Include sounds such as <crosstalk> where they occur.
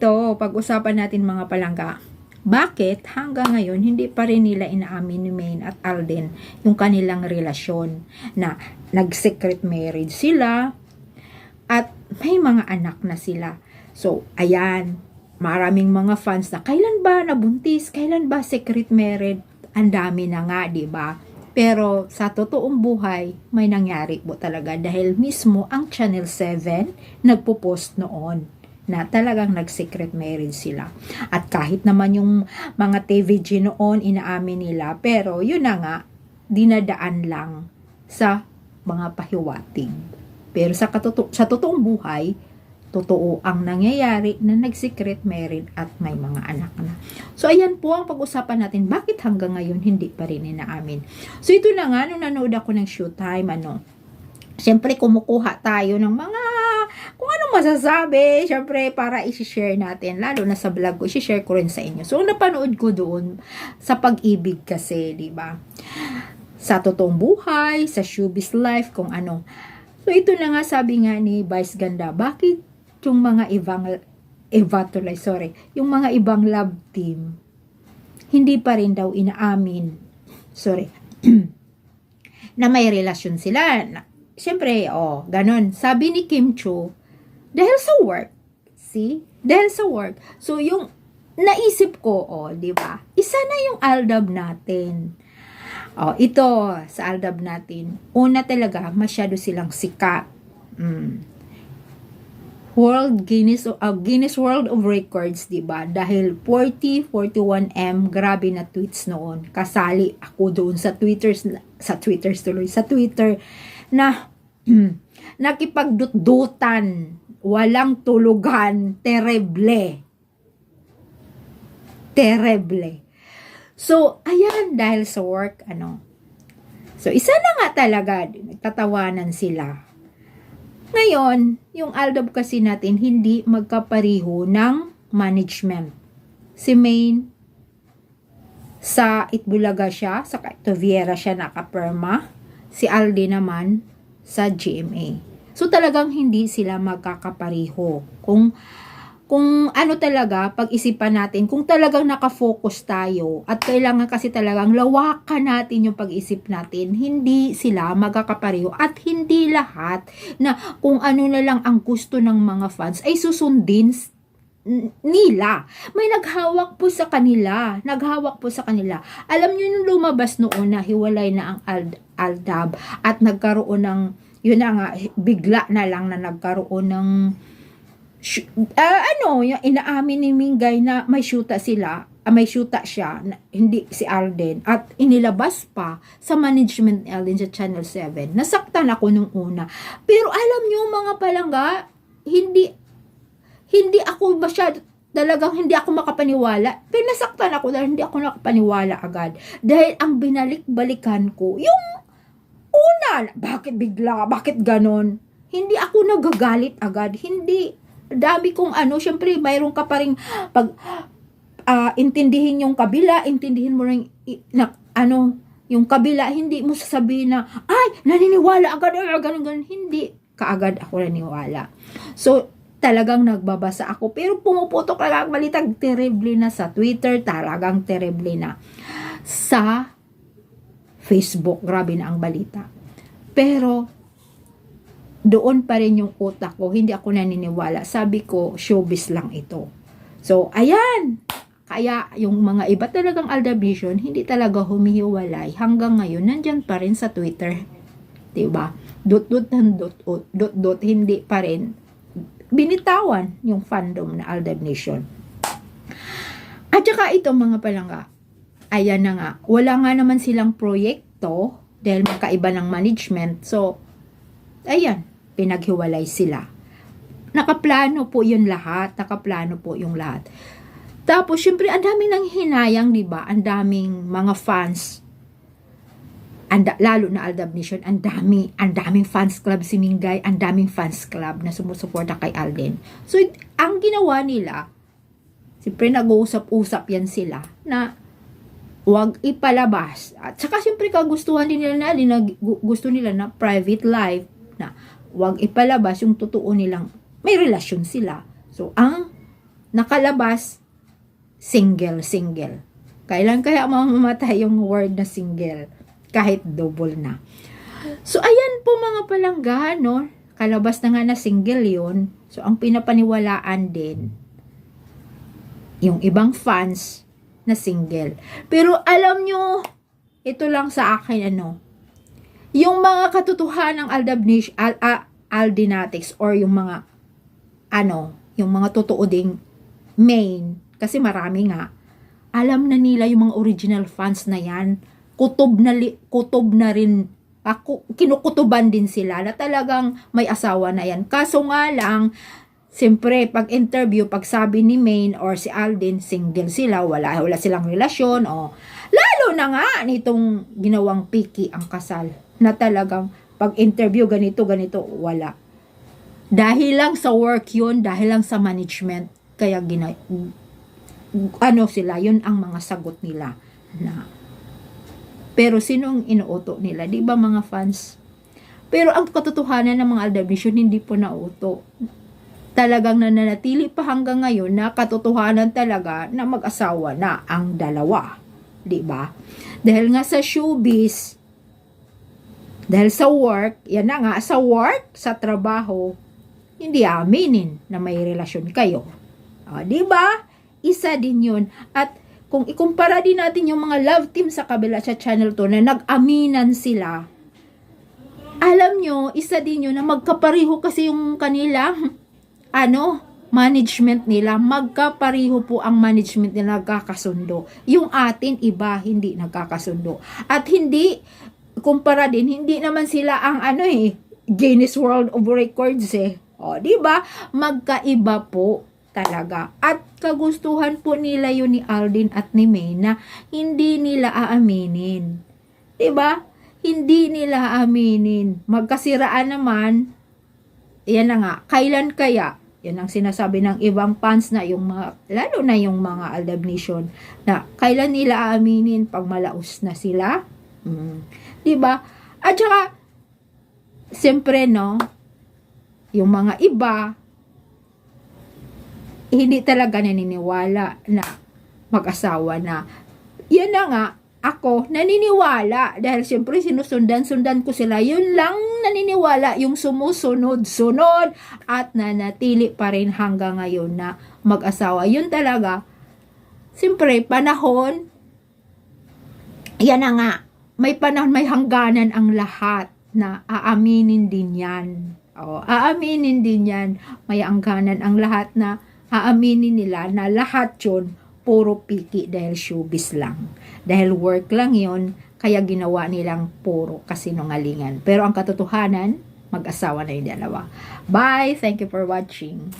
Ito, pag-usapan natin mga palangga. Bakit hanggang ngayon hindi pa rin nila inaamin ni Maine at Alden yung kanilang relasyon na nag-secret marriage sila at may mga anak na sila. So, ayan, maraming mga fans na kailan ba nabuntis, kailan ba secret marriage, ang dami na nga, 'di ba? Pero sa totoong buhay, may nangyari po talaga dahil mismo ang Channel 7 nagpo-post noon na talagang nag-secret marriage sila. At kahit naman yung mga TVG noon inaamin nila, pero yun na nga, dinadaan lang sa mga pahiwating. Pero sa, katoto- sa totoong buhay, totoo ang nangyayari na nag-secret marriage at may mga anak na. So, ayan po ang pag-usapan natin. Bakit hanggang ngayon hindi pa rin inaamin? So, ito na nga, nung nanood ako ng showtime, ano, Siyempre, kumukuha tayo ng mga kung ano masasabi, syempre, para i-share natin. Lalo na sa vlog ko, i-share ko rin sa inyo. So, napanood ko doon sa pag-ibig kasi, di ba? Sa totoong buhay, sa showbiz life, kung ano. So, ito na nga sabi nga ni Vice Ganda, bakit yung mga ibang, iba tuloy, sorry, yung mga ibang love team, hindi pa rin daw inaamin, sorry, <clears throat> na may relasyon sila. Na, Siyempre, oh, ganun. Sabi ni Kim Cho, dahil sa work, see? Dahil sa work. So, yung naisip ko, oh, di ba? Isa na yung aldab natin. Oh, ito, sa aldab natin. Una talaga, masyado silang sikat. Mm. World Guinness uh, Guinness World of Records, 'di ba? Dahil 40 41 M grabe na tweets noon. Kasali ako doon sa Twitter sa Twitter tuloy, sa Twitter na <clears throat> nakipagdutdutan, walang tulugan, tereble. Tereble. So, ayan, dahil sa work, ano. So, isa na nga talaga, nagtatawanan sila. Ngayon, yung Aldab kasi natin, hindi magkapariho ng management. Si Maine, sa Itbulaga siya, sa Toviera siya nakaperma si Aldi naman sa GMA. So talagang hindi sila magkakapariho. Kung kung ano talaga, pag-isipan natin, kung talagang nakafocus tayo at kailangan kasi talagang lawakan natin yung pag-isip natin, hindi sila magkakapareho at hindi lahat na kung ano na lang ang gusto ng mga fans ay susundin nila. May naghawak po sa kanila. Naghawak po sa kanila. Alam niyo nung lumabas noon na hiwalay na ang Ald- Aldab at nagkaroon ng yun na nga bigla na lang na nagkaroon ng ah, ano, yung inaamin ni Mingay na may syuta sila, ah, may syuta siya, na, hindi si Alden, at inilabas pa sa management ni Alden sa Channel 7. Nasaktan ako nung una. Pero alam niyo mga palangga, hindi, hindi ako masyado, talagang hindi ako makapaniwala. Pero nasaktan ako dahil hindi ako nakapaniwala agad. Dahil ang binalik-balikan ko, yung una, bakit bigla, bakit ganon? Hindi ako nagagalit agad, hindi dami kong ano, syempre mayroon ka pa rin pag ah, intindihin yung kabila, intindihin mo rin na, ano, yung kabila, hindi mo sasabihin na, ay, naniniwala agad, ah, ganun, ganun. Hindi kaagad ako naniniwala. So, talagang nagbabasa ako. Pero pumuputok lang ang balitag, terrible na sa Twitter, talagang terrible na. Sa Facebook, grabe na ang balita. Pero, doon pa rin yung utak ko, hindi ako naniniwala. Sabi ko, showbiz lang ito. So, ayan! Kaya yung mga iba talagang Alda Vision, hindi talaga humihiwalay. Hanggang ngayon, nandyan pa rin sa Twitter. 'Di ba? Dot-dot ng dot-dot, dot-dot, hindi pa rin binitawan yung fandom na Alda Nation. At saka ito mga palangga, ayan na nga, wala nga naman silang proyekto dahil magkaiba ng management. So, ayan, pinaghiwalay sila. Nakaplano po yun lahat. Nakaplano po yung lahat. Tapos, syempre, ang daming nang hinayang, di ba? Ang daming mga fans. Anda, lalo na Aldab Nation, ang dami, ang daming fans club si Mingay, ang daming fans club na sumusuporta kay Alden. So, ang ginawa nila, siyempre nag-uusap-usap yan sila, na wag ipalabas. At saka siyempre kagustuhan din nila na, na gu- gusto nila na private life, na wag ipalabas yung totoo nilang may relasyon sila. So, ang nakalabas, single, single. Kailan kaya mamamatay yung word na single? Kahit double na. So, ayan po mga palangga, no? Kalabas na nga na single yon So, ang pinapaniwalaan din, yung ibang fans na single. Pero alam nyo, ito lang sa akin, ano, yung mga katotohanan ng Aldabnish, Al, Al, Aldinatics or yung mga, ano, yung mga totoo ding main, kasi marami nga, alam na nila yung mga original fans na yan, kutob na, li, kutob na rin, ako, kinukutuban din sila na talagang may asawa na yan. Kaso nga lang, Siyempre, pag interview, pag sabi ni Maine or si Alden, single sila, wala, wala silang relasyon, o lalo na nga nitong ginawang picky ang kasal, na talagang pag interview, ganito, ganito, wala. Dahil lang sa work yun, dahil lang sa management, kaya gina, ano sila, yun ang mga sagot nila na pero sinong inuuto nila? Di ba mga fans? Pero ang katotohanan ng mga Aldabisyon, hindi po nauuto talagang nananatili pa hanggang ngayon na katotohanan talaga na mag-asawa na ang dalawa. 'Di ba? Dahil nga sa showbiz, dahil sa work, yan na nga, sa work, sa trabaho, hindi aminin na may relasyon kayo. 'Di ba? Isa din yun. At kung ikumpara din natin yung mga love team sa kabila sa channel to na nag-aminan sila, alam nyo, isa din yun na magkapariho kasi yung kanilang <laughs> ano, management nila, magkapariho po ang management nila nagkakasundo. Yung atin, iba, hindi nagkakasundo. At hindi, kumpara din, hindi naman sila ang ano eh, Guinness World of Records eh. O, di ba? Magkaiba po talaga. At kagustuhan po nila yun ni Aldin at ni May na hindi nila aaminin. Ba? Hindi nila aaminin. Magkasiraan naman, yan na nga, kailan kaya? Yan ang sinasabi ng ibang fans na yung mga, lalo na yung mga Aldab Nation, na kailan nila aaminin pag malaos na sila? Mm. Diba? At saka, siyempre no, yung mga iba, hindi talaga naniniwala na mag-asawa na. Yan na nga, ako naniniwala dahil siyempre sinusundan-sundan ko sila. Yun lang naniniwala yung sumusunod-sunod at nanatili pa rin hanggang ngayon na mag-asawa. Yun talaga. Siyempre, panahon, yan na nga, may panahon, may hangganan ang lahat na aaminin din yan. O, aaminin din yan. May hangganan ang lahat na aaminin nila na lahat yun puro piki dahil showbiz lang. Dahil work lang yon kaya ginawa nilang puro kasinungalingan. Pero ang katotohanan, mag-asawa na yung dalawa. Bye! Thank you for watching.